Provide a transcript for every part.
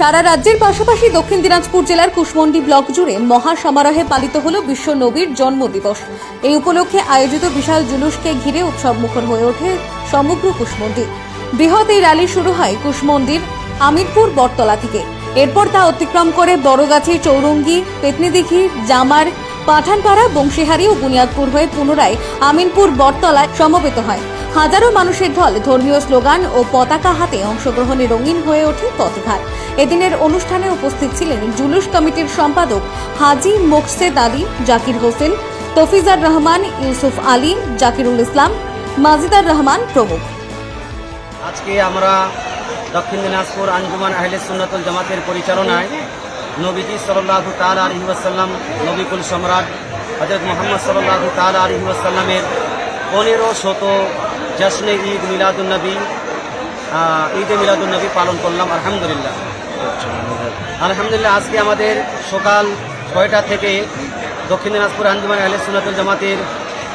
সারা রাজ্যের পাশাপাশি দক্ষিণ দিনাজপুর জেলার কুশমন্ডি ব্লক জুড়ে মহা সমারোহে পালিত হল বিশ্ব নবীর জন্মদিবস। এই উপলক্ষে আয়োজিত বিশাল জুলুসকে ঘিরে উৎসব মুখর হয়ে ওঠে সমগ্র কুশমন্ডি। বৃহৎ এই র্যালি শুরু হয় কুশমন্ডির আমিরপুর বটতলা থেকে। এরপর তা অতিক্রম করে বড়গাছি, চৌরঙ্গি, পেতনিদিঘি, জামার পাঠানপাড়া, বংশীহারি ও বুনিয়াদপুর হয়ে পুনরায় আমিনপুর বটতলায় সমবেত হয়। হাজারো মানুষের ঢল ধর্মীয় স্লোগান ও পতাকা হাতে অংশগ্রহণে রঙিন হয়ে ওঠে পথঘাট। এদিনের অনুষ্ঠানে উপস্থিত ছিলেন জুলুস কমিটির সম্পাদক হাজি মোকসেদ আলী, জাকির হোসেন, তফিজার রহমান, ইউসুফ আলী, জাকিরুল ইসলাম, মাজিদার রহমান প্রমুখ। আজকে আমরা দক্ষিণ দিনাজপুর আঞ্জুমান আহলে সুন্নাতুল জামাতের পরিচালনায় নবীজি সাল্লাহ তাল আলহি ওয়াসাল্লাম, নবিকুল সম্রাট হজরত মোহাম্মদ সাল্লাহ তাল আলহি ওয়াসাল্লামের পনেরো শত জশ্নে ঈদ মিলাদুলনবী ঈদে মিলাদুলনবী পালন করলাম, আলহামদুলিল্লাহ। আলহামদুলিল্লাহ, আজকে আমাদের সকাল ছয়টা থেকে দক্ষিণ দিনাজপুর আঞ্জুমান আহলে সুন্নাতুল জামাতের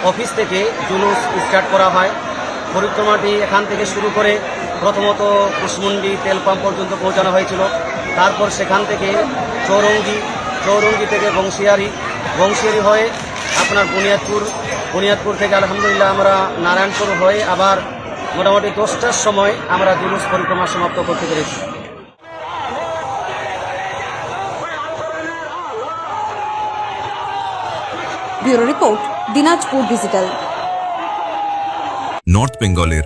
অফিস থেকে জুলুস স্টার্ট করা হয়। পরিক্রমাটি এখান থেকে শুরু করে প্রথমত কুশমুন্ডি তেল পাম্প পর্যন্ত পৌঁছানো হয়েছিল। তারপর সেখান থেকে চৌরঙ্গি চৌরঙ্গি থেকে বংশিয়ারি। বংশিয়ারি হয়ে আপনার বুনিয়াদপুর বুনিয়াদপুর থেকে আলহামদুলিল্লাহ আমরা নারায়ণপুর হয়ে আবার মোটামুটি দশটার সময় আমরা জুলুস পরিক্রমা সমাপ্ত করতে পেরেছি। Bureau report Dinajpur digital. North বেঙ্গলের